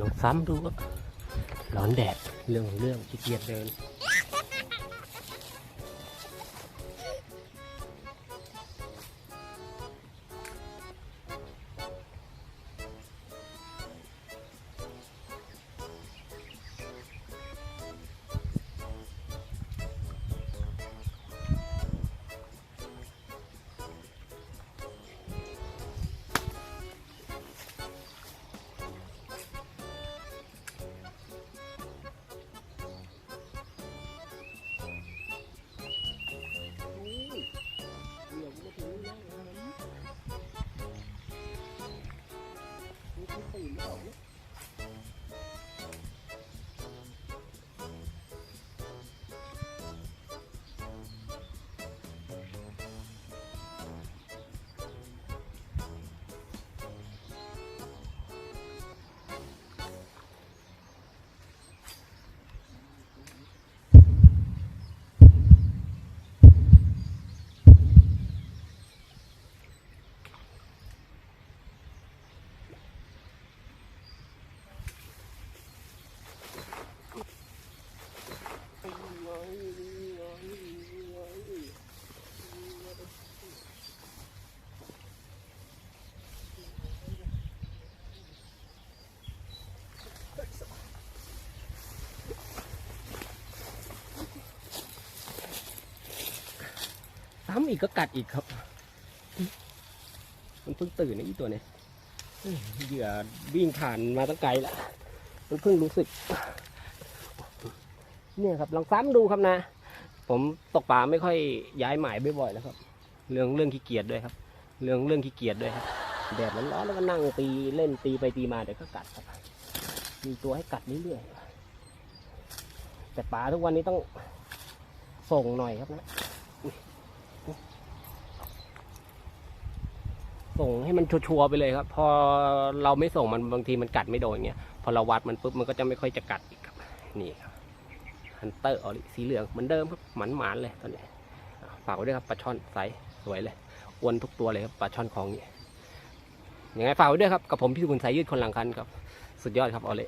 ลองซ้ำดูว่าร้อนแดดเรื่องของเรื่องขี้เกียจเดิน No. ซ้ำอีกก็กัดอีกครับ มันเพิ่งตื่นนะอีตัวเนี้ยเหยื่อวิ่งผ่านมาตั้งไกลละมันเพิ่งรู้สึก เนี่ยครับลองซ้ำดูครับนะ ผมตกปลาไม่ค่อยย้ายหมายบ่อยๆแล้วครับ เรื่องเรื่องขี้เกียจด้วยครับ เรื่องเรื่องขี้เกียจด้วยครับแดดร้อนๆแล้วก็นั่งตีเล่นตีไปตีมาเดี๋ยวก็กัดครับ มีตัวให้กัดเรื่อยๆแต่ปลาทุกวันนี้ต้องส่งหน่อยครับนะ ส่งให้มันชัวร์ๆไปเลยครับ พอเราไม่ส่งมันบางทีมันกัดไม่โดนเงี้ยพอเราวัดมันปุ๊บมันก็จะไม่ค่อยจะกัดอีกครับนี่ครับฮันเตอร์ออริสีเหลืองเหมือนเดิมครับหมันหมานๆเลยตอนนี้ฝากไว้ด้วยครับปลาช่อนใสสวยเลยอ้วนทุกตัวเลยครับปลาช่อนของนี่ยังไงฝากไว้ด้วยครับกับผมพี่กุลสายยืดคนหลังคันครับ สุดยอดครับออเล